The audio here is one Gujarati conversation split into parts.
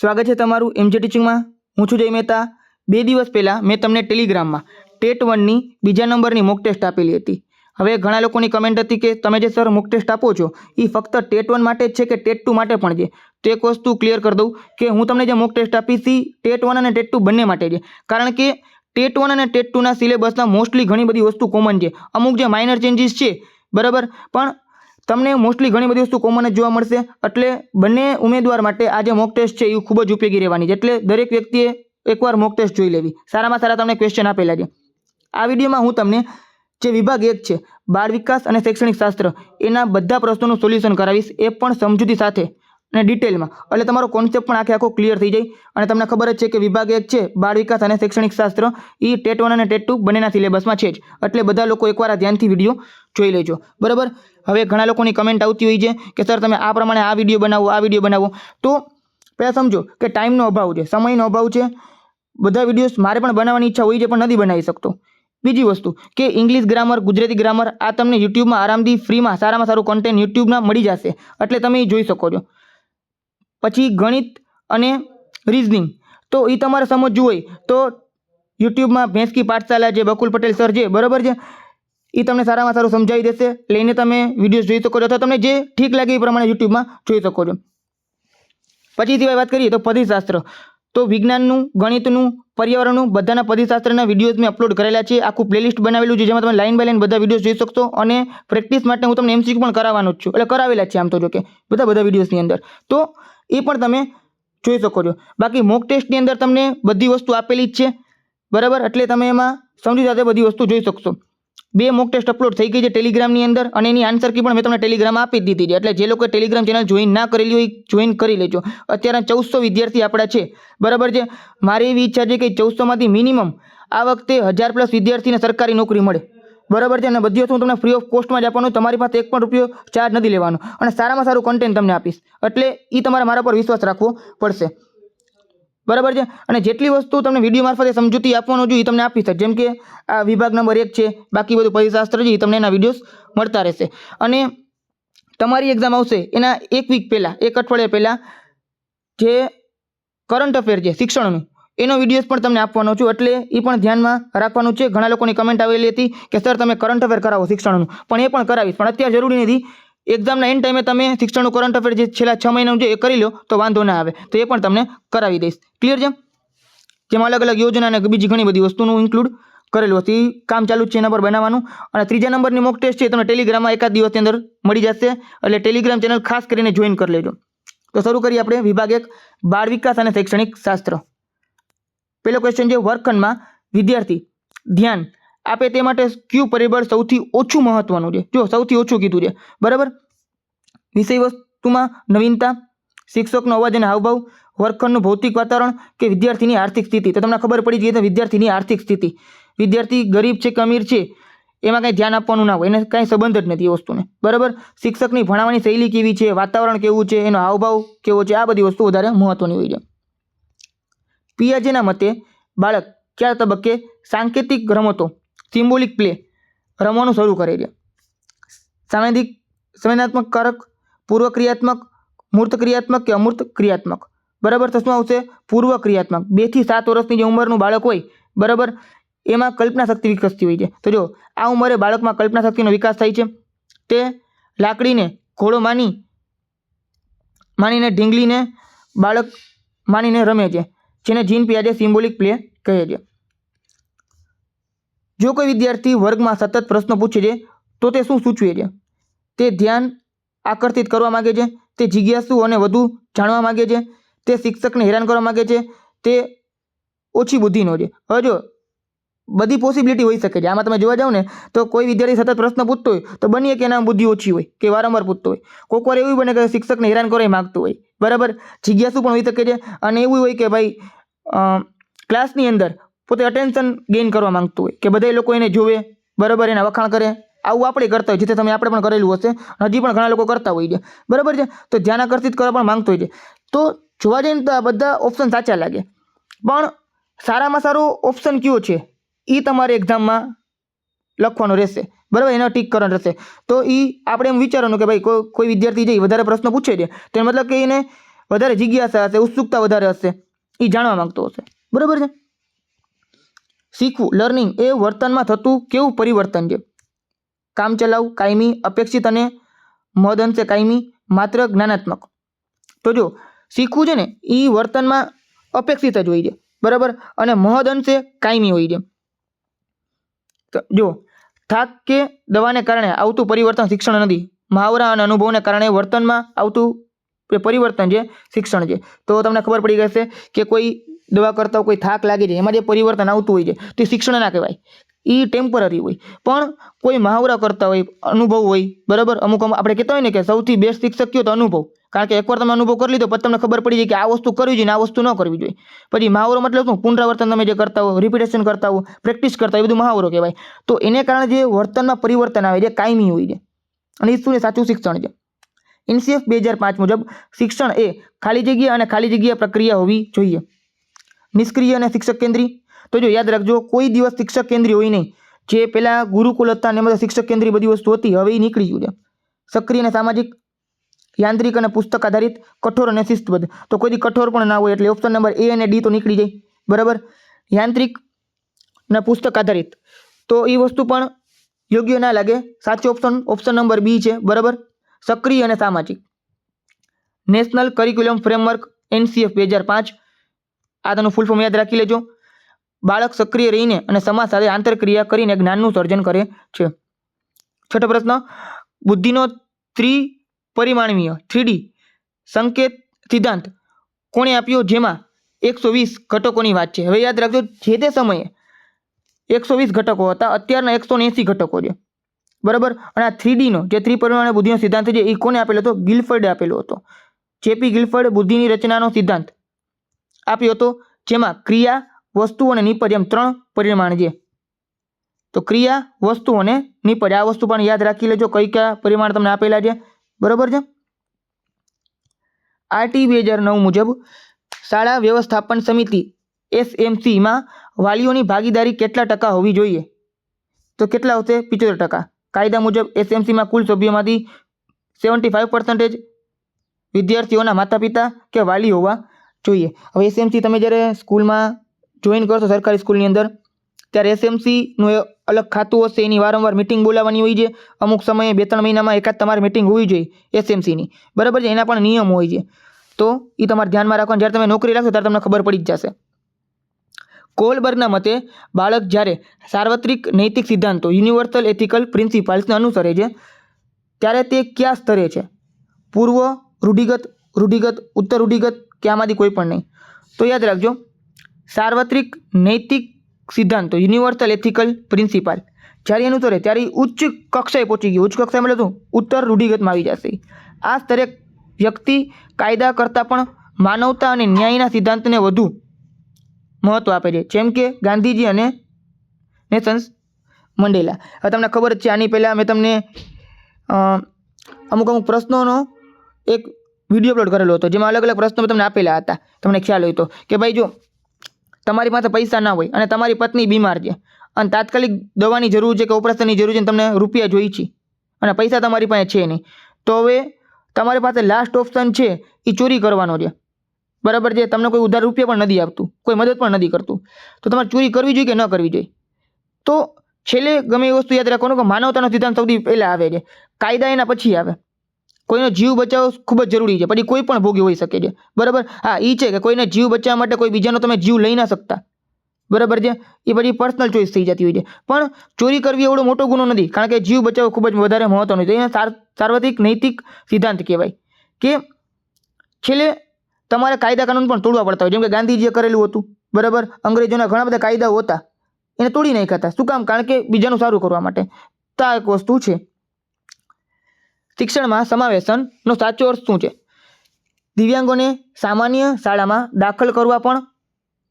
સ્વાગત છે તમારું એમજે ટીચિંગમાં હું છું જય મહેતા. બે દિવસ પહેલાં મેં તમને ટેલિગ્રામમાં ટેટ વનની બીજા નંબરની મોક ટેસ્ટ આપેલી હતી. હવે ઘણા લોકોની કમેન્ટ હતી કે તમે જે સર મોક ટેસ્ટ આપો છો એ ફક્ત ટેટ વન માટે જ છે કે ટેટ ટુ માટે પણ છે? તો એક વસ્તુ ક્લિયર કરી દઉં કે હું તમને જે મોક ટેસ્ટ આપીશ એ ટેટ વન અને ટેટ ટુ બંને માટે છે. કારણ કે ટેટ વન અને ટેટ ટુના સિલેબસના મોસ્ટલી ઘણી બધી વસ્તુ કોમન છે. અમુક જે માઇનર ચેન્જીસ છે, બરાબર? પણ તમને મોસ્ટલી ઘણી બધી વસ્તુ કોમન જ જોવા મળશે. એટલે બંને ઉમેદવાર માટે આ જે મોક ટેસ્ટ છે, એ ખૂબ જ ઉપયોગી રહેવાની છે. એટલે દરેક વ્યક્તિએ એકવાર મોક ટેસ્ટ જોઈ લેવી. સારામાં સારા તમને ક્વેશ્ચન આપેલા છે. આ વિડીયોમાં હું તમને જે વિભાગ એક છે, બાળ વિકાસ અને શૈક્ષણિક શાસ્ત્ર, એના બધા પ્રશ્નોનું સોલ્યુશન કરાવીશ. એ પણ સમજૂતી સાથે અને ડિટેલમાં એટલે તમારો કોન્સેપ્ટ પણ આખે આખો ક્લિયર થઈ જાય. અને તમને ખબર જ છે કે વિભાગ એક છે, બાળ વિકાસ અને શૈક્ષણિક શાસ્ત્ર એ ટેટ વન અને ટેટ ટુ બંનેના સિલેબસમાં છે જ. એટલે બધા લોકો એકવાર આ ધ્યાનથી વીડિયો જોઈ લેજો. બરાબર? હવે ઘણા લોકોની કમેન્ટ આવતી હોય છે કે, સર, તમે આ પ્રમાણે આ વીડિયો બનાવો, આ વીડિયો બનાવો. તો પહેલાં સમજો કે ટાઈમનો અભાવ છે, સમયનો અભાવ છે. બધા વિડીયોઝ મારે પણ બનાવવાની ઈચ્છા હોય છે, પણ નથી બનાવી શકતો. બીજી વસ્તુ કે ઇંગ્લિશ ગ્રામર ગુજરાતી ગ્રામર આ તમને યુટ્યુબમાં આરામથી ફ્રીમાં સારામાં સારું કન્ટેન્ટ યુટ્યુબના મળી જશે. એટલે તમે એ જોઈ શકો છો. પછી ગણિત અને રિઝનિંગ તો એ તમારે સમજવું હોય તો યુટ્યુબમાં ભેંસકી પાઠશાલા જે બકુલ પટેલ સર છે, બરાબર છે? એ તમને સારામાં સારું સમજાવી દેશે. લઈને તમે વિડીયોઝ જોઈ શકો છો અથવા તમને જે ઠીક લાગે એ પ્રમાણે યુટ્યુબમાં જોઈ શકો છો. પછી સિવાય વાત કરીએ તો પદીશાસ્ત્ર. તો વિજ્ઞાનનું, ગણિતનું, પર્યાવરણનું બધાના પદીશાસ્ત્રના વિડીયોઝ મેં અપલોડ કરેલા છે. આખું પ્લેલિસ્ટ બનાવેલું છે જેમાં તમે લાઈન બાય લાઈન બધા વિડીયોઝ જોઈ શકશો અને પ્રેક્ટિસ માટે હું તમને એમસીક્યુ પણ કરાવવાનો જ છું. એટલે કરાવેલા છે આમ તો જો કે બધા બધા વિડીયોઝની અંદર. તો એ પણ તમે જોઈ શકો છો. બાકી મોક ટેસ્ટની અંદર તમને બધી વસ્તુ આપેલી જ છે. બરાબર? એટલે તમે એમાં સમજી સાથે બધી વસ્તુ જોઈ શકશો. બે મોક ટેસ્ટ અપલોડ થઈ ગઈ છે ટેલિગ્રામની અંદર અને એની આન્સર કી પણ મેં તમને ટેલિગ્રામ આપી દીધી છે. એટલે જે લોકો ટેલિગ્રામ ચેનલ જોઈન ના કરેલી હોય જોઈન કરી લેજો. અત્યારે ચૌદસો વિદ્યાર્થી આપણા છે. બરાબર છે? મારી એવી ઈચ્છા છે કે ચૌદસોમાંથી મિનિમમ આ વખતે હજાર પ્લસ વિદ્યાર્થીને સરકારી નોકરી મળે. બરાબર છે? અને બધી વસ્તુ હું તમને ફ્રી ઓફ કોસ્ટમાં જ આપવાનું તમારી પાસે એક પણ રૂપિયો ચાર્જ નથી લેવાનો. અને સારામાં સારું કન્ટેન્ટ તમને આપીશ. એટલે એ તમારે મારા પર વિશ્વાસ રાખવો પડશે. બરાબર છે? અને જેટલી વસ્તુ તમને વીડિયો મારફતે સમજૂતી આપવાનું જોઈએ તમને આપી શકે જેમ કે આ વિભાગ નંબર એક છે, બાકી બધું પરિશાસ્ત્ર છે તમને એના વિડીયોઝ મળતા રહેશે. અને તમારી એક્ઝામ આવશે, એના એક વીક પહેલાં, એક અઠવાડિયા પહેલાં, જે કરંટ અફેર છે, શિક્ષણનું, એનો વિડીયોઝ પણ તમને આપવાનો છું. એટલે એ પણ ધ્યાનમાં રાખવાનું છે. ઘણા લોકોની કમેન્ટ આવેલી હતી કે સર તમે કરંટ અફેર કરાવો શિક્ષણનું. પણ એ પણ કરાવીશ. પણ અત્યારે જરૂરી નથી. એક્ઝામના એન્ડ ટાઈમે તમે શિક્ષણનું કરંટ અફેર જે છેલ્લા છ મહિનાનું જે એ કરી લો, તો વાંધો ના આવે. તો એ પણ તમને કરાવી દઈશ. ક્લિયર છે? જેમાં અલગ અલગ યોજના અને બીજી ઘણી બધી વસ્તુનું ઇન્ક્લુડ કરેલું હતું. કામ ચાલુ છે એના પર બનાવવાનું. અને ત્રીજા નંબરની મોક ટેસ્ટ છે તમને ટેલિગ્રામમાં એકાદ દિવસની અંદર મળી જશે. એટલે ટેલિગ્રામ ચેનલ ખાસ કરીને જોઈન કરી લેજો. તો શરૂ કરીએ આપણે વિભાગ એક, બાળ વિકાસ અને શૈક્ષણિક શાસ્ત્ર. પહેલો ક્વેશ્ચન છે વર્ગખંડમાં વિદ્યાર્થી ધ્યાન. આપે તે માટે ક્યુ પરિબળ સૌથી ઓછું મહત્વનું છે. જો સૌથી ઓછું કીધું છે. બરાબર? વિષય વસ્તુમાં નવીનતા, શિક્ષકનો અવાજ અને હાવભાવ, વર્ગખંડનું ભૌતિક વાતાવરણ કે વિદ્યાર્થીની આર્થિક સ્થિતિ? તો તમને ખબર પડી ગઈ તો વિદ્યાર્થીની આર્થિક સ્થિતિ. વિદ્યાર્થી ગરીબ છે કે અમીર છે, એમાં કંઈ ધ્યાન આપવાનું ના હોય. એને કાંઈ સંબંધ જ નથી એ વસ્તુને. બરાબર? શિક્ષકની ભણાવવાની શૈલી કેવી છે? વાતાવરણ કેવું છે? એનો હાવભાવ કેવો છે? આ બધી વસ્તુ વધારે મહત્વની હોય છે. પિયાજેના મતે બાળક કયા તબક્કે સાંકેતિક રમતો સિમ્બોલિક પ્લે રમવાનું શરૂ કરે છે સામાજિક સંવેદનાત્મક કારક પૂર્વ ક્રિયાત્મક મૂર્ત ક્રિયાત્મક કે અમૂર્ત ક્રિયાત્મક બરાબર શું આવશે? પૂર્વ ક્રિયાત્મક બેથી સાત વર્ષની જે ઉંમરનું બાળક હોય, બરાબર, એમાં કલ્પના શક્તિ વિકસતી હોય છે. તો જો, આ ઉંમરે બાળકમાં કલ્પના શક્તિનો વિકાસ થાય છે, તે લાકડીને ઘોડો માની, માનીને ઢીંગલીને બાળક માનીને રમે છે. જેને જીન પિયાજે સિમ્બોલિક પ્લે કહે છે. જો કોઈ વિદ્યાર્થી વર્ગમાં સતત પ્રશ્નો પૂછે છે, તો તે શું સૂચવે છે? તે ધ્યાન આકર્ષિત કરવા માગે છે, તે જિજ્ઞાસુ અને વધુ જાણવા માગે છે, તે શિક્ષકને હેરાન કરવા માગે છે, તે ઓછી બુદ્ધિનો છે. હવે જો બધી પોસિબિલિટી હોઈ શકે છે, આમાં તમે જોવા જાઓ ને, તો કોઈ વિદ્યાર્થી સતત પ્રશ્ન પૂછતો હોય, તો બનીએ કે એના બુદ્ધિ ઓછી હોય કે વારંવાર પૂછતો હોય. કોઈક વાર એવું બને કે શિક્ષકને હેરાન કરવા માગતું હોય. બરાબર? જિજ્ઞાસુ પણ હોઈ શકે છે અને એવું હોય કે ભાઈ ક્લાસની અંદર પોતે અટેન્શન ગેઇન કરવા માંગતું હોય કે બધા લોકો એને જોવે, બરાબર, એના વખાણ કરે. આવું આપણે કરતા હોય, જેથી તમે આપણે પણ કરેલું હશે. હજી પણ ઘણા લોકો કરતા હોય છે. બરાબર છે? તો ધ્યાન આકર્ષિત કરવા પણ માંગતો હોય છે. તો જોવા જઈએ ને તો આ બધા ઓપ્શન સાચા લાગે. પણ સારામાં સારો ઓપ્શન કયો છે? એ તમારે એક્ઝામમાં લખવાનો રહેશે. બરાબર? એનો ટીક કરવાનો રહેશે. તો એ આપણે એમ વિચારવાનું કે ભાઈ કોઈ કોઈ વિદ્યાર્થી છે વધારે પ્રશ્નો પૂછે છે, તેનો મતલબ કે એને વધારે જિજ્ઞાસા હશે, ઉત્સુકતા વધારે હશે. એ જાણવા માંગતો હશે. બરાબર છે? શીખવું લર્નિંગ એ વર્તનમાં થતું કેવું પરિવર્તન છે? કામચલાઉ કાયમી, અપેક્ષિત અને મહદઅંશે કાયમી, માત્ર જ્ઞાનાત્મક. તો જો, શીખવું છે ને એ વર્તનમાં અપેક્ષિત જ હોય છે, બરાબર? અને મહદઅંશે કાયમી હોય છે. જો, થાક કે દવાને કારણે આવતું પરિવર્તન શિક્ષણ નથી, મહાવરા અને અનુભવને કારણે વર્તનમાં આવતું પરિવર્તન છે, શિક્ષણ છે. તો તમને ખબર પડી ગઈ કે કોઈ દવા કરતા કોઈ થાક લાગે છે એમાં જે પરિવર્તન આવતું હોય છે, તે શિક્ષણ ના કહેવાય. એ ટેમ્પરરી હોય. પણ કોઈ મહાવરા કરતા હોય, અનુભવ હોય, બરાબર? અમુક આપણે કહેતા હોય ને કે સૌથી બેસ્ટ શિક્ષક કયો તો અનુભવ. કારણ કે એકવાર તમે અનુભવ કરી લીધો, પછી તમને ખબર પડી જાય કે આ વસ્તુ કરવી જોઈએ ને આ વસ્તુ ન કરવી જોઈએ. પછી મહાવરો મતલબ શું? પુનરાવર્તન તમે જે કરતા હો રિપીટેશન કરતા હો પ્રેક્ટિસ કરતા હોય, એ બધું મહાવરો કહેવાય. તો એને કારણે જે વર્તનમાં પરિવર્તન આવે છે કાયમી હોય છે. અને એ શું સાચું શિક્ષણ છે. એનસીએફ બે હજાર પાંચ મુજબ શિક્ષણ એ ખાલી જગ્યા અને ખાલી જગ્યા પ્રક્રિયા હોવી જોઈએ. નિષ્ક્રિય અને શિક્ષક કેન્દ્રી? તો જો યાદ રાખજો, કોઈ દિવસ શિક્ષક કેન્દ્રી હોય નહીં. જે પેલા ગુરુકુલ હતા અને બધા શિક્ષક કેન્દ્રી બધી વસ્તુ હતી, હવે એ નીકળી ગયું છે. સક્રિય અને સામાજિક, યાંત્રિક અને પુસ્તક આધારિત, કઠોર અને શિસ્તબદ્ધ. તો કોઈ કઠોર પણ ના હોય એટલે ઓપ્શન નંબર એ અને ડી તો નીકળી જાય. બરાબર? યાંત્રિક અને પુસ્તક આધારિત. તો એ વસ્તુ પણ યોગ્ય ના લાગે. સાચો ઓપ્શન ઓપ્શન નંબર બી છે. બરાબર? સક્રિય અને સામાજિક. નેશનલ કરિક્યુલમ ફ્રેમવર્ક એનસીએફ, બે હજાર પાંચ. આ તેનું ફૂલ ફોર્મ યાદ રાખી લેજો. બાળક સક્રિય રહીને અને સમાજ સાથે આંતરક્રિયા કરીને જ્ઞાનનું સર્જન કરે છે. છઠ્ઠો પ્રશ્ન, બુદ્ધિનો ત્રિપરિમાણીય થ્રીડી સંકેત સિદ્ધાંત કોણે આપ્યો? જેમાં એકસો વીસ ઘટકોની વાત છે. હવે યાદ રાખજો, જે તે સમયે એકસો વીસ ઘટકો હતા, અત્યારના એકસો એંસી ઘટકો છે. બરાબર? અને આ થ્રીડીનો જે ત્રિપરિમાણીય બુદ્ધિનો સિદ્ધાંત છે, એ કોને આપેલો હતો? ગિલફર્ડે આપેલો હતો. જેપી ગિલફર્ડ બુદ્ધિની રચનાનો સિદ્ધાંત આપ્યો હતો, જેમાં ક્રિયા, વસ્તુ અને નિપજ એમ ત્રણ પરિમાણ છે. તો ક્રિયા, વસ્તુ અને નિપજ, આ વસ્તુ પણ યાદ રાખી લેજો, કઈ કયા પરિમાણ તમને આપેલા છે. બરોબર છે? આરટી બે હજાર નવ મુજબ, શાળા વ્યવસ્થાપન સમિતિ એસએમસીમાં વાલીઓની ભાગીદારી કેટલા ટકા હોવી જોઈએ? તો કેટલા હશે પિચોતેર ટકા. કાયદા મુજબ એસએમસીમાં કુલ સભ્યોમાંથી સેવન્ટી ફાઇવ પર્સન્ટેજ વિદ્યાર્થીઓના માતા પિતા કે વાલી હોવા જોઈએ. હવે એસએમસી તમે જ્યારે સ્કૂલમાં જોઈન કરશો સરકારી સ્કૂલની અંદર, ત્યારે એસએમસીનું એ અલગ ખાતું હશે, એની વારંવાર મિટિંગ બોલાવવાની હોય છે. અમુક સમયે બે ત્રણ મહિનામાં એકાદ તમારે મિટિંગ હોવી જોઈએ એસએમસીની બરાબર છે? એના પણ નિયમ હોય છે. તો એ તમારે ધ્યાનમાં રાખવાનું. જ્યારે તમે નોકરી રાખશો, ત્યારે તમને ખબર પડી જ જશે. કોલબર્ગના મતે, બાળક જ્યારે સાર્વત્રિક નૈતિક સિદ્ધાંતો, યુનિવર્સલ એથિકલ પ્રિન્સિપાલ્સને અનુસરે છે, ત્યારે તે કયા સ્તરે છે? પૂર્વ રૂઢિગત રૂઢિગત, ઉત્તર રૂઢિગત કે આમાંથી કોઈ પણ નહીં. તો યાદ રાખજો, સાર્વત્રિક નૈતિક સિદ્ધાંતો યુનિવર્સલ એથિકલ પ્રિન્સિપાલ જ્યારે એનું ઉતરે ત્યારે ઉચ્ચ કક્ષાએ પહોંચી ગયું. ઉચ્ચ કક્ષાએ મળે તો ઉત્તર રૂઢિગતમાં આવી જશે. આ સ્તરે વ્યક્તિ કાયદા કરતાં પણ માનવતા અને ન્યાયના સિદ્ધાંતને વધુ મહત્ત્વ આપે છે. જેમ કે ગાંધીજી અને નેશન્સ મંડેલા. હવે તમને ખબર જ છે, આની પહેલાં મેં તમને અમુક અમુક પ્રશ્નોનો એક વીડિયો અપલોડ કરેલો હતો, જેમાં અલગ અલગ પ્રશ્નો તમને આપેલા હતા. તમને ખ્યાલ હોય તો કે ભાઈ જો તમારી પાસે પૈસા ના હોય અને તમારી પત્ની બીમાર છે, અને તાત્કાલિક દવાની જરૂર છે કે ઓપરેશનની જરૂર છે તમને રૂપિયા જોઈ છે, અને પૈસા તમારી પાસે છે નહીં, તો હવે તમારી પાસે લાસ્ટ ઓપ્શન છે એ ચોરી કરવાનો છે. બરાબર છે? તમને કોઈ ઉધાર રૂપિયા પણ નથી આપતું, કોઈ મદદ પણ નથી કરતું. તો તમારે ચોરી કરવી જોઈએ કે ન કરવી જોઈએ? તો છેલ્લે ગમે એ વસ્તુ યાદ રાખવાનું કે માનવતાનો સિદ્ધાંત સૌથી પહેલાં આવે છે, કાયદા એના પછી આવે. કોઈનો જીવ બચાવવો ખૂબ જ જરૂરી છે પછી કોઈ પણ ભોગી હોઈ શકે છે. બરાબર? હા એ છે કે કોઈને જીવ બચાવવા માટે કોઈ બીજાનો તમે જીવ લઈ ના શકતા. બરાબર છે? એ બધી પર્સનલ ચોઈસ થઈ જતી હોય છે. પણ ચોરી કરવી એવડો મોટો ગુનો નથી, કારણ કે જીવ બચાવવો ખૂબ જ વધારે મહત્વનો છે. એને સાર- સાર્વત્રિક નૈતિક સિદ્ધાંત કહેવાય કે છેલ્લે તમારે કાયદા કાનૂન પણ તોડવા પડતા હોય. જેમ કે ગાંધીજીએ કરેલું હતું. બરાબર? અંગ્રેજોના ઘણા બધા કાયદાઓ હતા. એને તોડી નાખ્યા હતા. શું કામ? કારણ કે બીજાનું સારું કરવા માટે. તો એક વસ્તુ છે. શિક્ષણમાં સમાવેશનનો સાચો અર્થ શું છે? દિવ્યાંગોને સામાન્ય શાળામાં દાખલ કરવા પણ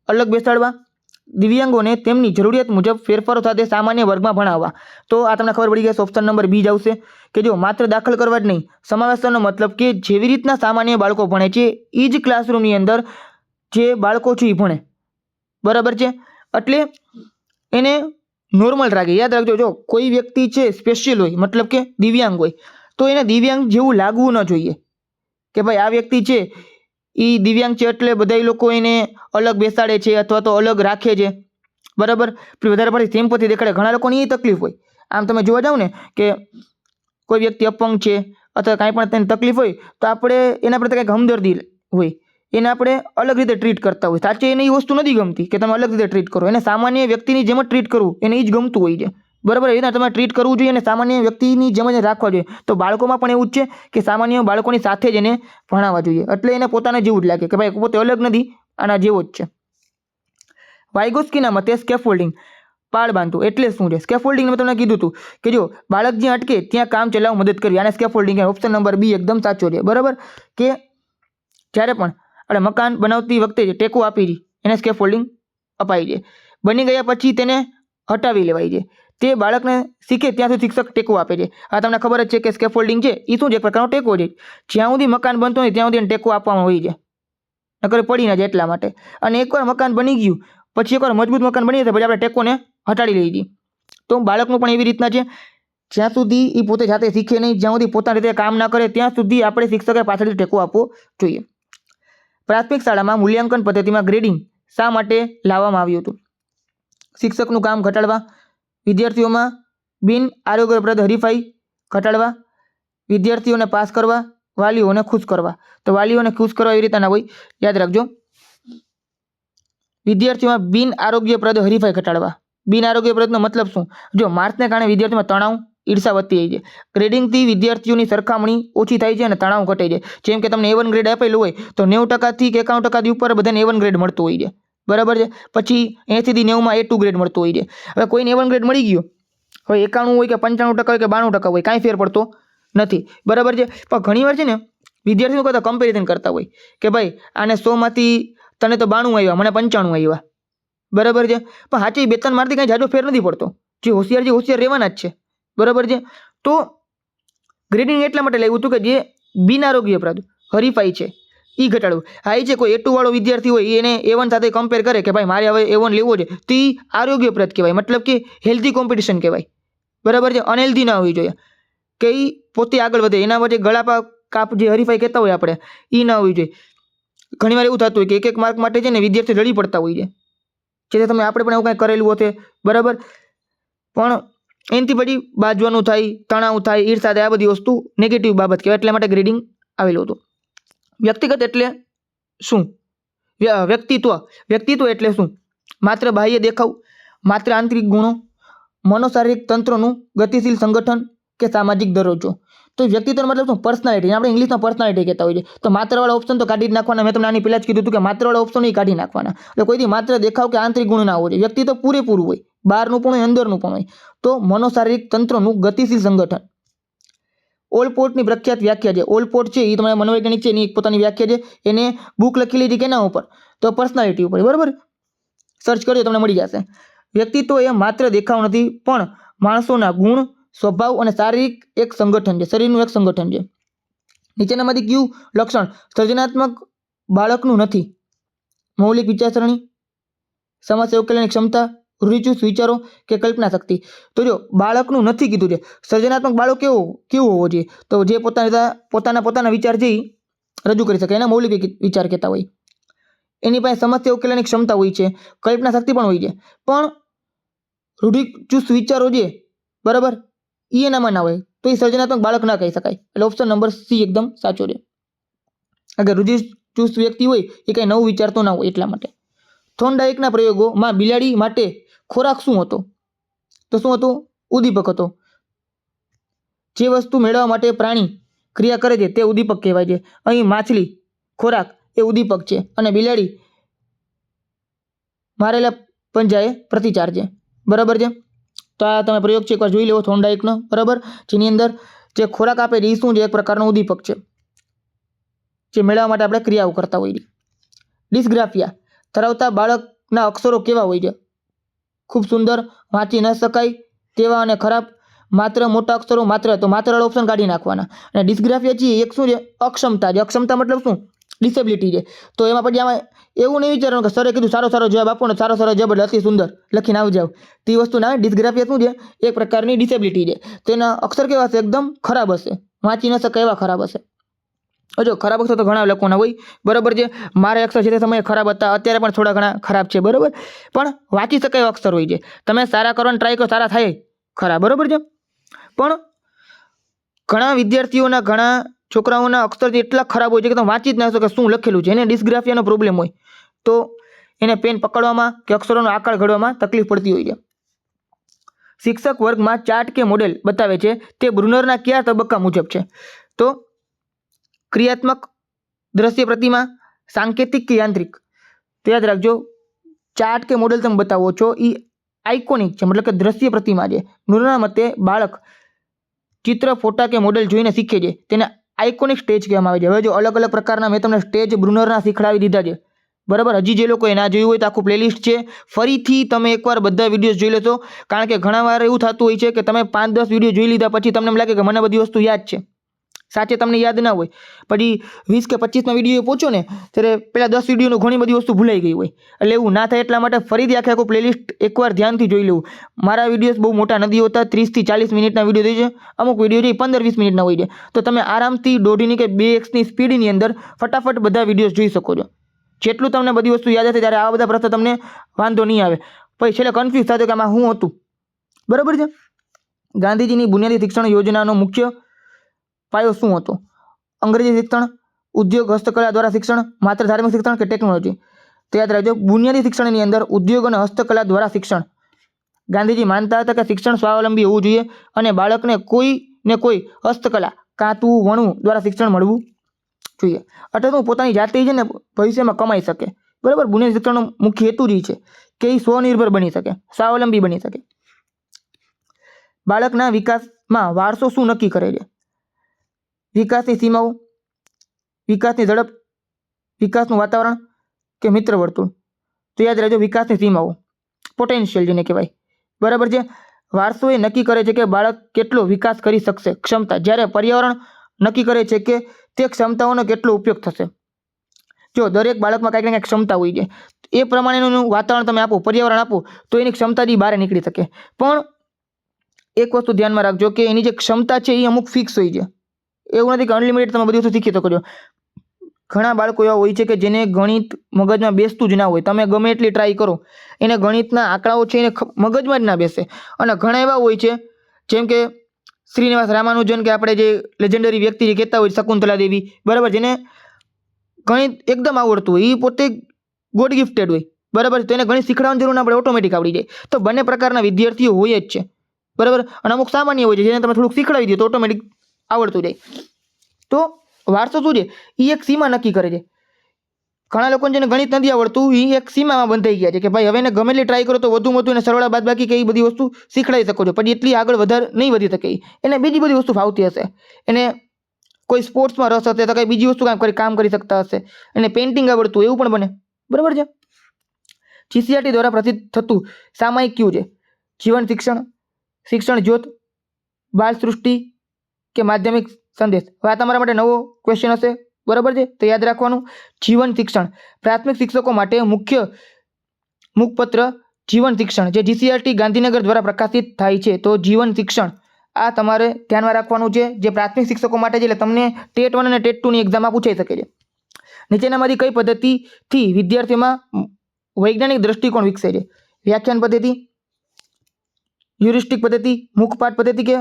અલગ બેસાડવા. દિવ્યાંગોને તેમની જરૂરિયાત મુજબ ફેરફારો સાથે સામાન્ય વર્ગમાં ભણાવવા. તો આ તમને ખબર પડી ગઈ ઓપ્શન નંબર બી જ આવશે, કે જો માત્ર દાખલ કરવા જ નહીં, સમાવેશનનો મતલબ કે જેવી રીતના સામાન્ય બાળકો ભણે છે એ જ ક્લાસરૂમની અંદર જે બાળકો છે એ ભણે. બરાબર છે? એટલે એને નોર્મલ રાખે. યાદ રાખજો, જો કોઈ વ્યક્તિ છે સ્પેશિયલ હોય, મતલબ કે દિવ્યાંગ હોય તો એને દિવ્યાંગ જેવું લાગવું ન જોઈએ. કે ભાઈ આ વ્યક્તિ છે એ દિવ્યાંગ છે એટલે બધા લોકો એને અલગ બેસાડે છે અથવા તો અલગ રાખે છે. બરાબર? વધારે પડતી સિમ્પથી દેખાડે. ઘણા લોકોની એ તકલીફ હોય. આમ તમે જોવા જાવ ને કે કોઈ વ્યક્તિ અપંગ છે અથવા કાંઈ પણ તેને તકલીફ હોય, તો આપણે એના પ્રત્યે કંઈક હમદર્દી હોય. એને આપણે અલગ રીતે ટ્રીટ કરતા હોય. સાચે એને એ વસ્તુ નથી ગમતી કે તમે અલગ રીતે ટ્રીટ કરો. એને સામાન્ય વ્યક્તિની જેમ જ ટ્રીટ કરવું. એને એ જ ગમતું હોય છે. બરાબર એ રીતના તમે ટ્રીટ કરવું જોઈએ અને સામાન્ય વ્યક્તિની જેમ જ રાખવા જોઈએ. તો બાળકોમાં પણ એવું જ છે કે સામાન્ય બાળકોની સાથે જ એને ભણાવવા જોઈએ. એટલે એને પોતાને જેવું જ લાગે કે ભાઈ, પોતે અલગ નથી, આના જેવો જ છે. વાયગોસ્કીના મતે સ્કેફોલ્ડિંગ પાળ બાંધવું એટલે શું છે? સ્કેફોલ્ડિંગ મેં તમને કીધું હતું કે જો બાળક જ્યાં અટકે ત્યાં કામ ચલાવવા મદદ કરવી. આને સ્કેફોલ્ડિંગ ઓપ્શન નંબર બી એકદમ સાચો છે. બરાબર? કે જ્યારે પણ આપણે મકાન બનાવતી વખતે જે ટેકો આપી એને સ્કેફોલ્ડિંગ અપાઈ છે. બની ગયા પછી તેને હટાવી લેવાય છે. તે બાળકને શીખે ત્યાં સુધી શિક્ષક ટેકો આપે છે. આ તમને ખબર જ છે કે સ્કેફોલ્ડિંગ છે એ શું છે? એક પ્રકારનો ટેકો છે. જ્યાં સુધી મકાન બનતો હોય ત્યાં સુધી ટેકો આપવામાં હોય છે. નકર પડી ના જાય એટલા માટે. અને એકવાર મકાન બની ગયું, પછી એકવાર મજબૂત મકાન બની જાય પછી આપણે ટેકોને હટાડી લઈ જઈએ તો બાળકનું પણ એવી રીતના છે, જ્યાં સુધી એ પોતે જાતે શીખે નહીં, જ્યાં સુધી પોતાની રીતે કામ ના કરે, ત્યાં સુધી આપણે શિક્ષકે પાછળથી ટેકો આપવો જોઈએ. પ્રાથમિક શાળામાં મૂલ્યાંકન પદ્ધતિમાં ગ્રેડિંગ શા માટે લાવવામાં આવ્યું હતું? શિક્ષકનું કામ ઘટાડવા વિદ્યાર્થીઓમાં બિન આરોગ્યપ્રદ હરીફાઈ ઘટાડવા, વિદ્યાર્થીઓને પાસ કરવા, વાલીઓને ખુશ કરવા. તો વાલીઓને ખુશ કરવા એવી રીતના હોય, યાદ રાખજો. વિદ્યાર્થીઓમાં બિન આરોગ્યપ્રદ હરીફાઈ ઘટાડવા. બિન આરોગ્યપ્રદનો મતલબ શું? જો માર્ક્સને કારણે વિદ્યાર્થીઓમાં તણાવ, ઈર્ષા વધતી જાય છે. ગ્રેડિંગથી વિદ્યાર્થીઓની સરખામણી ઓછી થાય છે અને તણાવ ઘટે છે. જેમ કે તમને એ વન ગ્રેડ આપેલું હોય, તો નેવું ટકાથી કે એકાવન ટકાથી ઉપર બધાને એ વન ગ્રેડ મળતું હોય છે. બરાબર છે? પછી એંસીથી નેવુંમાં એ ટુ ગ્રેડ મળતો હોય છે. હવે કોઈને એ વન ગ્રેડ મળી ગયો, હવે એકાણું હોય કે પંચાણું ટકા હોય કે બાણું ટકા હોય, કાંઈ ફેર પડતો નથી. બરાબર છે? પણ ઘણીવાર છે ને વિદ્યાર્થીઓ કરતાં કમ્પેરિઝન કરતા હોય કે ભાઈ, આને સોમાંથી તને તો બાણું આવ્યા, મને પંચાણું આવ્યા. બરાબર છે? પણ સાચી બે ત્રણ મારથી કાંઈ જાજો ફેર નથી પડતો. જે હોશિયાર જે હોશિયાર રહેવાના જ છે. બરાબર છે? તો ગ્રેડિંગ એટલા માટે લાવ્યું હતું કે જે બિનઆરોગ્ય અપરાધ, હરીફાઈ છે. એ ઘટાડવું. હા એ છે કોઈ એ વાળો વિદ્યાર્થી હોય એને એ વન સાથે કમ્પેર કરે કે ભાઈ, મારે હવે એ વન લેવો છે, તો એ આરોગ્યપ્રદ કહેવાય. મતલબ કે હેલ્ધી કોમ્પિટિશન કહેવાય. બરાબર છે? અનહેલ્ધી ના હોવી જોઈએ. કે એ પોતે આગળ વધે. એના વચ્ચે ગળાપા કાપ જે હરીફાઈ કહેતા હોય આપણે એ ના હોવી જોઈએ. ઘણીવાર એવું થતું હોય કે એક એક માર્ક માટે છે ને વિદ્યાર્થી લડી પડતા હોય છે. જેથી તમે આપણે પણ એવું કાંઈ કરેલું હોતે બરાબર? પણ એનાથી પછી બાજવાનું થાય, તણાવ થાય, ઈર્ષા થાય, આ બધી વસ્તુ નેગેટિવ બાબત કહેવાય. એટલા માટે ગ્રેડિંગ આવેલું હતું. વ્યક્તિગત એટલે શું? વ્ય- વ્યક્તિત્વ. વ્યક્તિત્વ એટલે શું? માત્ર બાહ્ય દેખાવ, માત્ર આંતરિક ગુણો, મનોશારીરિક તંત્રનું ગતિશીલ સંગઠન કે સામાજિક દરજ્જો? તો વ્યક્તિત્વ મતલબ શું? પર્સનાલિટી આપણે ઇંગ્લિશમાં પર્સનાલિટી કહેતા હોઈએ તો માત્રવાળા ઓપ્શન તો કાઢી નાખવાના. મેં તમને આની પહેલાં જ કીધું હતું કે માત્રવાળા ઓપ્શન એ કાઢી નાખવાના. એટલે કોઈથી માત્ર દેખાવ કે આંતરિક ગુણ ના હોય વ્યક્તિત્વ પૂરેપૂરું હોય. બહારનું પણ હોય, અંદરનું પણ હોય. તો મનોશારીરિક તંત્રનું ગતિશીલ સંગઠન. ઓલપોર્ટની પ્રખ્યાત વ્યાખ્યા છે. ઓલપોર્ટ છે એ તમારા મનોવૈજ્ઞાનિક છે, એની એક પોતાની વ્યાખ્યા છે. એને બુક લખેલી હતી કેના ઉપર. તો પર્સનાલિટી ઉપર. બરાબર? સર્ચ કરજો, તમને મળી જશે. વ્યક્તિત્વ એ માત્ર દેખાવ નથી, પણ માણસોના ગુણ, સ્વભાવ અને શારીરિક એક સંગઠન છે. શરીરનું એક સંગઠન છે. નીચેનામાંથી કયું લક્ષણ? સર્જનાત્મક બાળકનું નથી. મૌલિક વિચારસરણી સમસ્યા ઉકેલવાની ક્ષમતા રૂચિચુસ્ત વિચારો કે કલ્પના શક્તિ? તો જો બાળકનું નથી કીધું છે, સર્જનાત્મક બાળક કેવો કેવો હોવો જોઈએ? તો જે પોતાના પોતાના પોતાના વિચાર જે રજૂ કરી શકે, એના મૌલિક વિચાર કહેતા હોય. એની પાસે સમસ્યા ઉકેલવાની ક્ષમતા હોય છે, કલ્પના શક્તિ પણ હોય છે. પણ રૂઢિચુસ્ત વિચારો છે બરાબર એ એનામાં ના હોય. તો એ સર્જનાત્મક બાળક ના કહી શકાય. એટલે ઓપ્શન નંબર સી એકદમ સાચો છે. અગર રૂઢિચુસ્ત વ્યક્તિ હોય, એ કંઈ નવું વિચારતો ના હોય એટલા માટે. થોર્નડાયકના પ્રયોગોમાં બિલાડી માટે ખોરાક શું હતો? તો શું હતું? ઉદ્દીપક હતો. જે વસ્તુ મેળવવા માટે પ્રાણી ક્રિયા કરે છે તે ઉદ્દીપક કહેવાય છે. અહીં માછલી ખોરાક એ ઉદ્દીપક છે અને બિલાડી મારેલા પંજાએ પ્રતિચાર છે. બરાબર છે? તો આ તમે પ્રયોગ છે, એકવાર જોઈ લેવો થોન્ડાઇકનો બરાબર? જેની અંદર જે ખોરાક આપે એ શું છે? એક પ્રકારનો ઉદ્દીપક છે. જે મેળવવા માટે આપણે ક્રિયાઓ કરતા હોઈએ ડિસ્ગ્રાફિયા ધરાવતા બાળકના અક્ષરો કેવા હોય છે? ખૂબ સુંદર વાંચી ન શકાય તેવા અને ખરાબ માત્ર મોટા અક્ષરો માત્ર, તો માત્ર ઓપ્શન કાઢી નાખવાના. અને ડિસ્ગ્રાફિયા છે એક શું છે? અક્ષમતા છે. અક્ષમતા મતલબ શું? ડિસેબિલિટી છે. તો એમાં પછી આમાં એવું નહીં વિચારવાનું કે સરે કીધું સારો સારો જવાબ આપો ને સારો સારો જવાબ એટલે અતિ સુંદર લખીને આવી જાવ તે વસ્તુ ના ડિસ્ગ્રાફિયા શું છે? એક પ્રકારની ડિસેબિલિટી છે. તેના અક્ષર કેવા હશે? એકદમ ખરાબ હશે. વાંચી ન શકાય એવા ખરાબ હશે. જો ખરાબ અક્ષર તો ઘણા લોકોના હોય. બરાબર છે? મારા અક્ષર છે તે સમયે ખરાબ હતા. અત્યારે પણ થોડા ઘણા ખરાબ છે, બરાબર? પણ વાંચી શકાય અક્ષર હોય છે. તમે સારા કરવાનો ટ્રાય કરો, સારા થાય. ખરાબ, બરાબર છે? પણ ઘણા વિદ્યાર્થીઓના, ઘણા છોકરાઓના અક્ષર એટલા ખરાબ હોય છે કે તમે વાંચી જ ના શકો શું લખેલું છે. એને ડિસ્ગ્રાફિયાનો પ્રોબ્લેમ હોય. તો એને પેન પકડવામાં કે અક્ષરોનો આકાર ઘડવામાં તકલીફ પડતી હોય છે. શિક્ષક વર્ગમાં ચાર્ટ કે મોડેલ બતાવે છે. તે બ્રુનરના કયા તબક્કા મુજબ છે? તો ક્રિયાત્મક દ્રશ્ય પ્રતિમા, સાંકેતિક કે યાંત્રિક? તો યાદ રાખજો ચાર્ટ કે મોડેલ તમે બતાવો છો, એ આઇકોનિક છે, મતલબ કે દ્રશ્ય પ્રતિમા છે. બ્રુનરના મતે બાળક ચિત્ર, ફોટા કે મોડેલ જોઈને શીખે છે. તેને આઇકોનિક સ્ટેજ કહેવામાં આવે છે. હવે જો અલગ અલગ પ્રકારના મેં તમને સ્ટેજ બ્રુનરના શીખડાવી દીધા છે. બરાબર? હજી જે લોકોએ ના જોયું હોય તો આખું પ્લેલિસ્ટ છે. ફરીથી તમે એકવાર બધા વિડીયોઝ જોઈ લેશો. કારણ કે ઘણા વાર એવું થતું હોય છે કે તમે પાંચ દસ વીડિયો જોઈ લીધા પછી તમને એમ લાગે કે મને બધી વસ્તુ યાદ છે. સાચે તમને યાદ ના હોય. પછી વીસ કે પચીસમાં વીડિયો પહોંચો ને, ત્યારે પહેલાં દસ વિડીયોનું ઘણી બધી વસ્તુ ભૂલાઈ ગઈ હોય. એટલે એવું ના થાય એટલા માટે ફરીથી આખે આખું પ્લેલિસ્ટ એકવાર ધ્યાનથી જોઈ લેવું. મારા વિડીયોઝ બહુ મોટા નથી હોતા, ત્રીસથી ચાલીસ મિનિટના વીડિયો થઈ છે અમુક વીડિયો છે પંદર વીસ મિનિટના હોય છે. તો તમે આરામથી દોઢીની કે બે એક્સની સ્પીડની અંદર ફટાફટ બધા વિડીયોઝ જોઈ શકો છો. જેટલું તમને બધી વસ્તુ યાદ હશે ત્યારે આવા બધા પ્રશ્ન તમને વાંધો નહીં આવે. પછી છેલ્લે કન્ફ્યુઝ થતો કે આમાં શું હતું. બરાબર છે? ગાંધીજીની બુનિયાદી શિક્ષણ યોજનાનો મુખ્ય પાયો શું હતો? અંગ્રેજી શિક્ષણ, ઉદ્યોગ હસ્તકલા દ્વારા શિક્ષણ, માત્ર ધાર્મિક શિક્ષણ કે ટેકનોલોજી તો યાદ રાખજો, બુનિયાદી શિક્ષણની અંદર ઉદ્યોગ અને હસ્તકલા દ્વારા શિક્ષણ. ગાંધીજી માનતા હતા કે શિક્ષણ સ્વાવલંબી હોવું જોઈએ અને બાળકને કોઈ ને કોઈ હસ્તકલા કાંતવું વણવું દ્વારા શિક્ષણ મળવું જોઈએ. એટલે તો પોતાની જાતે છે ને ભવિષ્યમાં કમાઈ શકે. બરાબર? બુનિયાદી શિક્ષણનો મુખ્ય હેતુ જ છે કે એ સ્વનિર્ભર બની શકે, સ્વાવલંબી બની શકે. બાળકના વિકાસમાં વારસો શું નક્કી કરે છે? વિકાસની સીમાઓ, વિકાસની ઝડપ, વિકાસનું વાતાવરણ કે મિત્ર વર્તુળ? તો યાદ રાખજો વિકાસની સીમાઓ. પોટેન્શિયલ જેને કહેવાય. બરાબર છે? વારસો એ નક્કી કરે છે કે બાળક કેટલો વિકાસ કરી શકશે ક્ષમતા. જ્યારે પર્યાવરણ નક્કી કરે છે કે તે ક્ષમતાઓનો કેટલો ઉપયોગ થશે. જો દરેક બાળકમાં કાંઈક ને કાંઈક ક્ષમતા હોય છે એ પ્રમાણેનું વાતાવરણ તમે આપો, પર્યાવરણ આપો, તો એની ક્ષમતાથી બહાર નીકળી શકે. પણ એક વસ્તુ ધ્યાનમાં રાખજો કે એની જે ક્ષમતા છે એ અમુક ફિક્સ હોય છે. એવું નથી કે અનલિમિટેડ તમે બધી શીખી શકો છો. ઘણા બાળકો એવા હોય છે કે જેને ગણિત મગજમાં બેસતું જ ના હોય. તમે ગમે એટલી ટ્રાય કરો. એને ગણિતના આંકડાઓ છે એને મગજમાં જ ના બેસે. અને ઘણા એવા હોય છે, જેમ કે શ્રીનિવાસ રામાનુજન કે આપણે જે લેજેન્ડરી વ્યક્તિ જે કહેતા હોય શકુંતલા દેવી, બરાબર, જેને ગણિત એકદમ આવડતું હોય. એ પોતે ગોડ ગિફ્ટેડ હોય. બરાબર તો એને ગણિત શીખડાવવાની જરૂર ના પડે ઓટોમેટિક આવડી જાય. તો બંને પ્રકારના વિદ્યાર્થીઓ હોય જ છે. બરાબર, અને અમુક સામાન્ય હોય છે, જેને તમે થોડુંક શીખડાવી દો તો ઓટોમેટિક આવડતું જાય. તો વારસો શું છે? એ એક સીમા નક્કી કરે છે. ઘણા લોકોને જેને ગણિત નથી આવડતું એ એક સીમામાં બંધાઈ ગયા છે કે ભાઈ, હવે એને ગમે એટલી ટ્રાય કરો તો વધુ વધુ એને સરવાળા બાદ બાકી કે એ બધી વસ્તુ શીખડાઈ શકો છો. પછી એટલી આગળ વધારે નહીં વધી શકે એને બીજી બધી વસ્તુ ફાવતી હશે. એને કોઈ સ્પોર્ટ્સમાં રસ હશે તો કંઈ બીજી વસ્તુ કામ કરી કામ કરી શકતા હશે. એને પેઇન્ટિંગ આવડતું એવું પણ બને. બરાબર છે? જીસીઆરટી દ્વારા પ્રસિદ્ધ થતું સામાયિક કયું છે? જીવન શિક્ષણ શિક્ષણ જ્યોત બાળ સૃષ્ટિ કે માધ્યમિક સંદેશ? હવે આ તમારા માટે નવો ક્વેશ્ચન હશે. બરાબર છે? તો યાદ રાખવાનું, જીવન શિક્ષણ. પ્રાથમિક શિક્ષકો માટે મુખ્ય મુખપત્ર જીવન શિક્ષણ, જે જીસીઆરટી ગાંધીનગર દ્વારા પ્રકાશિત થાય છે. તો જીવન શિક્ષણ, આ તમારે ધ્યાનમાં રાખવાનું છે. જે પ્રાથમિક શિક્ષકો માટે છે, એટલે તમને ટેટ વન અને ટેટ ટુની એક્ઝામમાં પૂછાઈ શકે છે. નીચેનામાંથી કઈ પદ્ધતિથી વિદ્યાર્થીઓમાં વૈજ્ઞાનિક દ્રષ્ટિકોણ વિકસે છે? વ્યાખ્યાન પદ્ધતિ, હ્યુરિસ્ટિક પદ્ધતિ, મુખપાઠ પદ્ધતિ કે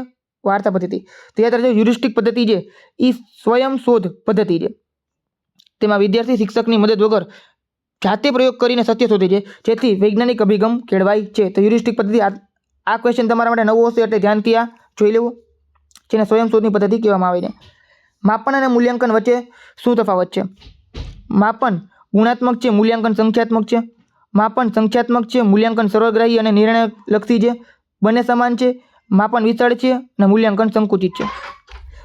વાર્તા પદ્ધતિ. તો યાદ રાખજો પદ્ધતિ છે એ સ્વયં શોધ પદ્ધતિ છે. તેમાં વિદ્યાર્થી શિક્ષકની મદદ વગર જાતે પ્રયોગ કરીને સત્ય શોધે છે. જેથી વૈજ્ઞાનિક અભિગમ કેળવાય છે. તો હ્યુરિસ્ટિક પદ્ધતિ, આ ક્વેશ્ચન તમારા માટે નવો હશે એટલે ધ્યાનથી આ જોઈ લેવો. જેને સ્વયં શોધની પદ્ધતિ કહેવામાં આવે છે. માપન અને મૂલ્યાંકન વચ્ચે શું તફાવત છે? માપન ગુણાત્મક છે, મૂલ્યાંકન સંખ્યાત્મક છે. માપન સંખ્યાત્મક છે, મૂલ્યાંકન સર્વગ્રાહી અને નિર્ણયલક્ષી છે. બંને સમાન છે. માપન વિશાળ છે અને મૂલ્યાંકન સંકુચિત છે.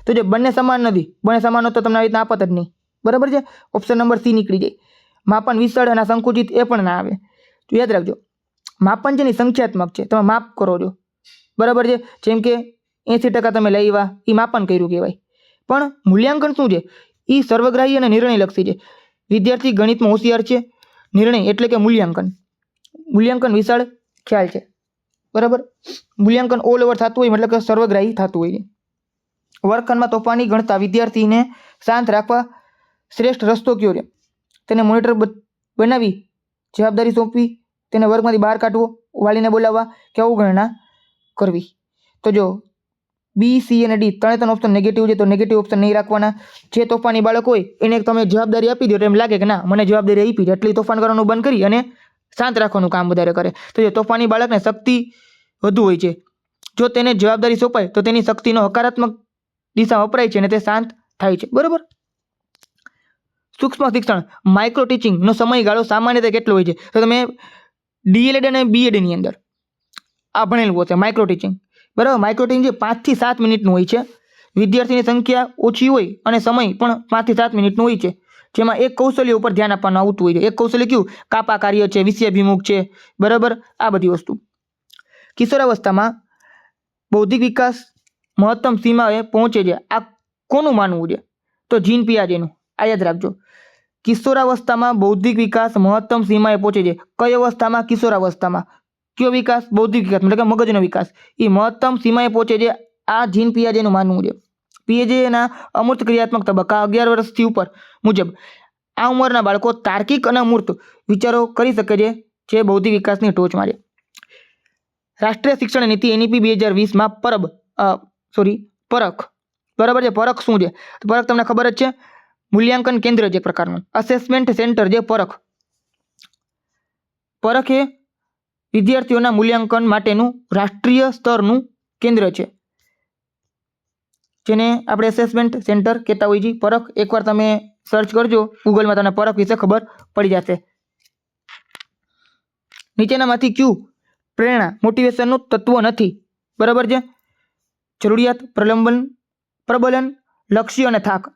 તો જે બંને સમાન નથી, બંને સમાન તો તમને આવી રીતના આપત જ નહીં. બરાબર છે? ઓપ્શન નંબર સી નીકળી જાય. માપન વિશાળ અને સંકુચિત એ પણ ના આવે. તો યાદ રાખજો, માપન છે ને સંખ્યાત્મક છે, તમે માપ કરો છો. બરાબર છે? જેમ કે એંસી ટકા તમે લઈ આવ્યા એ માપન કર્યું કહેવાય. પણ મૂલ્યાંકન શું છે? એ સર્વગ્રાહી અને નિર્ણયલક્ષી છે. વિદ્યાર્થી ગણિતમાં હોશિયાર છે. નિર્ણય એટલે કે મૂલ્યાંકન. મૂલ્યાંકન વિશાળ ખ્યાલ છે. બરાબર? મૂલ્યાંકન ઓલ ઓવર થતું હોય, મતલબ કે સર્વગ્રાહી થતું હોય. વર્ગખંડમાં તોફાની ગણતા વિદ્યાર્થીને શાંત રાખવા શ્રેષ્ઠ રસ્તો કયો છે તેને મોનિટર બનાવી, જવાબદારી સોંપવી, તેને વર્ગમાંથી બહાર કાઢવો, વાલીને બોલાવવા કે અવગણના કરવી. તો જો બી સી અને ડી ત્રણે ત્રણ ઓપ્શન નેગેટિવ છે, તો નેગેટિવ ઓપ્શન નહીં રાખવાના. જે તોફાની બાળક હોય, એને તમે જવાબદારી આપી દો, તો એમ લાગે કે ના, મને જવાબદારી આપી એટલી તોફાન કરવાનું બંધ કરી અને શાંત રાખવાનું કામ વધારે કરે. તો જે તોફાની બાળકને શક્તિ વધુ હોય છે, જો તેને જવાબદારી સોંપાય, તો તેની શક્તિનો હકારાત્મક દિશા વપરાય છે અને તે શાંત થાય છે. બરોબર? સૂક્ષ્મ શિક્ષણ માઇક્રો ટીચિંગનો સમયગાળો સામાન્ય રીતે કેટલો હોય છે? તો તમે ડીએલએડ અને બીએડની અંદર આ ભણેલું હશે માઇક્રો ટીચિંગ બરાબર? માઇક્રો ટીચિંગ જે પાંચથી સાત મિનિટનું હોય છે. વિદ્યાર્થીની સંખ્યા ઓછી હોય અને સમય પણ પાંચથી સાત મિનિટનો હોય છે. જેમાં એક કૌશલ્ય ઉપર ધ્યાન આપવાનું આવતું હોય છે. એક કૌશલ્ય કયું? કાપા કાર્ય છે, વિષયાભિમુખ છે. બરાબર? આ બધી વસ્તુ. કિશોરાવસ્થામાં બૌદ્ધિક વિકાસ મહત્તમ સીમાએ પહોંચે છે. આ કોનું માનવું છે? તો જીન પિયાજેનું. આ યાદ રાખજો. કિશોરાવસ્થામાં બૌદ્ધિક વિકાસ મહત્તમ સીમાએ પહોંચે છે. કઈ અવસ્થામાં? કિશોરાવસ્થામાં. કયો વિકાસ? બૌદ્ધિક વિકાસ, મતલબ કે મગજનો વિકાસ. એ મહત્તમ સીમાએ પહોંચે છે. આ જીન પિયાજેનું માનવું છે. પિએજેના અમૂર્ત ક્રિયાત્મક તબક્કા અગિયાર વર્ષથી ઉપર મુજબ આ ઉંમરના બાળકો તાર્કિક અને અમૂર્ત વિચારો કરી શકે છે, જે બૌદ્ધિક વિકાસની ટોચમાં છે. રાષ્ટ્રીય શિક્ષણ નીતિ એનઈપી બે હજાર વીસમાં પરબ સોરી પરખ. બરાબર છે, પરખ શું છે? તો પરખ તમને ખબર જ છે, મૂલ્યાંકન કેન્દ્ર છે પ્રકારનું અસેસમેન્ટ સેન્ટર જે પરખ. પરખ એ વિદ્યાર્થીઓના મૂલ્યાંકન માટેનું રાષ્ટ્રીય સ્તરનું કેન્દ્ર છે. જેને આપણે એસેસમેન્ટ સેન્ટર કહેતા હોઈએ છીએ. પરખ, એકવાર તમે સર્ચ કરજો ગૂગલમાં તમને પરખ વિશે ખબર પડી જશે. નીચેનામાંથી ક્યુ પ્રેરણા મોટિવેશનનું તત્વ નથી. બરાબર છે? જરૂરિયાત, પ્રલંબન, પ્રબલન, લક્ષ્ય અને થાક.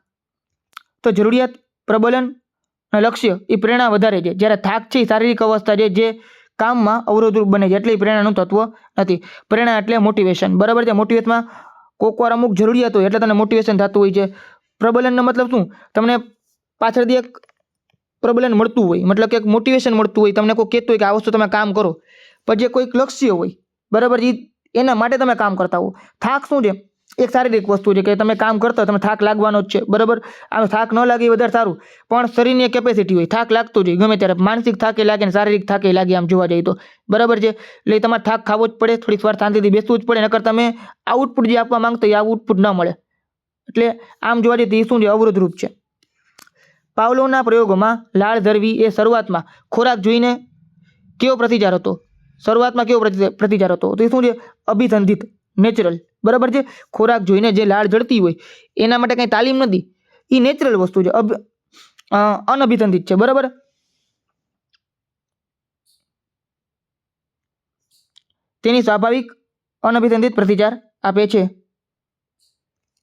તો જરૂરિયાત, પ્રબલન અને લક્ષ્ય એ પ્રેરણા વધારે છે. જ્યારે થાક છે એ શારીરિક અવસ્થા છે જે કામમાં અવરોધરૂપ બને છે. એટલે પ્રેરણાનું તત્વ નથી. પ્રેરણા એટલે મોટિવેશન બરાબર છે? મોટિવેશનમાં કોક વાર અમુક જરૂરિયાતો એટલે તને મોટિવેશન થતું હોય છે. પ્રબલનનો મતલબ શું? તમને પાછળથી એક પ્રબલન મળતું હોય, મતલબ કે એક મોટિવેશન મળતું હોય, તમને કોઈ કહેતું હોય કે આ વસ્તુ તમે કામ કરો. પણ જે કોઈક લક્ષ્ય હોય, બરાબર એ એના માટે તમે કામ કરતા હો. થાક શું છે? એક શારીરિક વસ્તુ છે કે તમે કામ કરતા તમે થાક લાગવાનો જ છે. બરાબર? આમ થાક ન લાગે એ વધારે સારું. પણ શરીરની કેપેસિટી હોય, થાક લાગતો જ ગમે ત્યારે. માનસિક થાકે લાગે ને શારીરિક થાકે લાગે આમ જોવા જઈએ તો. બરાબર છે? એટલે તમારે થાક ખાવો જ પડે, થોડીક વાર શાંતિથી બેસવું જ પડે, નકર તમે આઉટપુટ જે આપવા માંગતો એ આઉટપુટ ન મળે. એટલે આમ જોવા જઈએ તો એ શું છે? અવરોધરૂપ છે. પાવલોના પ્રયોગોમાં લાળ ધરવી એ શરૂઆતમાં ખોરાક જોઈને કેવો પ્રતિચાર હતો? શરૂઆતમાં કેવો પ્રતિ- પ્રતિચાર હતો? તો એ શું છે? અભિસંધિત નેચરલ બરાબર છે? ખોરાક જોઈને જે લાળ જળતી હોય, એના માટે કંઈ તાલીમ નથી. એ નેચરલ વસ્તુ છે. અનઅભિસંધિત છે. બરાબર? તેની સ્વાભાવિક અનઅભિસંધિત પ્રતિચાર આપે છે.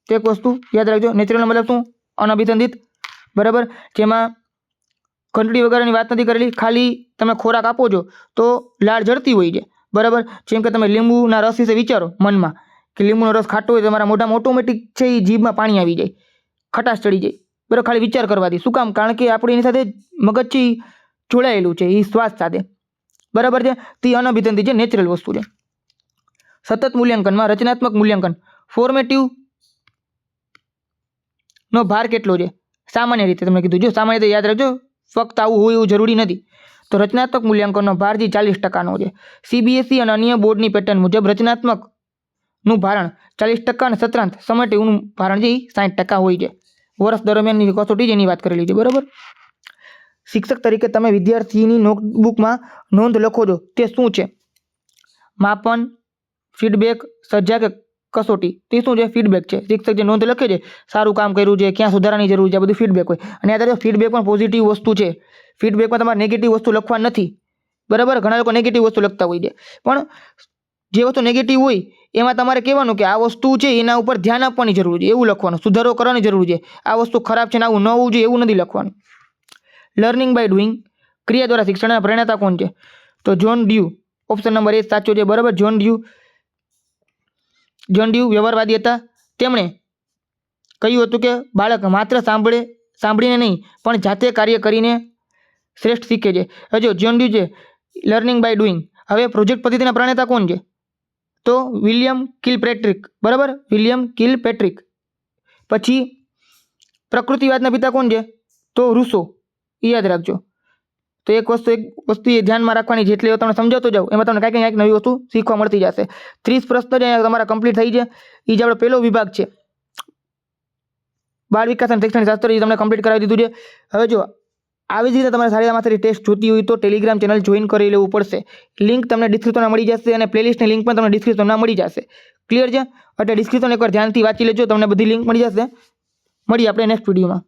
તે એક વસ્તુ યાદ રાખજો. નેચરલ મતલબ શું? અનઅભિસંધિત. બરાબર? જેમાં ઘંટડી વગેરેની વાત નથી કરેલી. ખાલી તમે ખોરાક આપો છો તો લાળ જળતી હોય છે. બરાબર? જેમ કે તમે લીંબુના રસ વિશે વિચારો મનમાં. કે લીંબુનો રસ ખાટો હોય તો તમારા મોઢામાં ઓટોમેટિક છે એ જીભમાં પાણી આવી જાય. ખટાશ ચડી જાય. બરાબર ખાલી વિચાર કરવાથી શું કામ? કારણ કે આપણે એની સાથે મગજ છે જોડાયેલું છે એ શ્વાસ સાથે. બરાબર છે? તે અનભિધનથી છે નેચરલ વસ્તુ છે. સતત મૂલ્યાંકનમાં, રચનાત્મક મૂલ્યાંકન. ફોર્મેટિવ નો ભાર કેટલો છે? સામાન્ય રીતે તમને કીધું. જો સામાન્ય રીતે યાદ રાખજો, ફક્ત આવું હોય એવું જરૂરી નથી. તો રચનાત્મક મૂલ્યાંકનનો ભાર જે ચાલીસ ટકાનો છે. સીબીએસઈ અને અન્ય બોર્ડની પેટર્ન મુજબ રચનાત્મકનું ભારણ ચાલીસ ટકા અને સત્રાંત સમેટીનું ભારણ જે સાઠ ટકા હોય છે. વર્ષ દરમિયાનની કસોટી જેની વાત કરેલી છે, બરાબર? શિક્ષક તરીકે તમે વિદ્યાર્થીની નોટબુકમાં નોંધ લખો છો, તે શું છે? માપન ફીડબેક સજા કે કસોટી, તે શું છે? ફીડબેક છે. શિક્ષક જે નોંધ લખે છે, સારું કામ કર્યું છે, ક્યાં સુધારાની જરૂર છે, આ બધું ફીડબેક હોય. અને આ ફીડબેક પણ પોઝિટિવ વસ્તુ છે. ફીડબેકમાં તમારે નેગેટિવ વસ્તુ લખવા નથી. બરાબર? ઘણા લોકો નેગેટિવ વસ્તુ લખતા હોય છે. પણ જે વસ્તુ નેગેટિવ હોય એમાં તમારે કહેવાનું કે આ વસ્તુ છે એના ઉપર ધ્યાન આપવાની જરૂર છે, એવું લખવાનું, સુધારો કરવાની જરૂર છે. આ વસ્તુ ખરાબ છે ને આવું ન હોવું જોઈએ, એવું નથી લખવાનું. લર્નિંગ બાય ડુઈંગ ક્રિયા દ્વારા શિક્ષણના પ્રેરણાતા કોણ છે? તો John Dewey option number A સાચો છે, બરાબર? જોન ડ્યુ જોન ડ્યુ વ્યવહારવાદી હતા. તેમણે કહ્યું હતું કે, બાળક માત્ર સાંભળે, સાંભળીને નહીં, પણ જાતે કાર્ય કરીને શ્રેષ્ઠ શીખે છે. હજુ જોન ડ્યુ છે લર્નિંગ બાય ડુઈંગ હવે પ્રોજેક્ટ પદ્ધતિના પ્રણેતા કોણ છે? તો વિલિયમ કિલ પેટ્રિક બરાબર? વિલિયમ કિલ પેટ્રિક પછી પ્રકૃતિવાદના પિતા કોણ છે? તો રૂસો એ યાદ રાખજો. તો એક વસ્તુ એક વસ્તુ એ ધ્યાનમાં રાખવાની, જેટલી તમને સમજાવતો જાઉં, એમાં તમને કાંઈક કાંઈક નવી વસ્તુ શીખવા મળતી જશે. ત્રીસ પ્રશ્નો જે તમારા કમ્પ્લીટ થઈ છે. એ જે આપણો પહેલો વિભાગ છે. બાળ વિકાસ અને શૈક્ષણિક શાસ્ત્ર એ તમને કમ્પ્લીટ કરાવી દીધું છે. હવે જો આવી જ રીતે તમારે સારી ટેસ્ટ જોતી હોય તો ટેલિગ્રામ ચેનલ જોઈન કરી લેવું પડશે. લિંક તમને ડિસ્ક્રિપ્શનમાં મળી જશે અને પ્લેલિસ્ટની લિંક પણ તમને ડિસ્ક્રિપ્શનમાં મળી જશે. ક્લિયર છે? એટલે ડિસ્ક્રિપ્શન એકવાર ધ્યાનથી વાંચી લેજો, તમને બધી લિંક મળી જશે. મળીએ આપણે નેક્સ્ટ વિડીયોમાં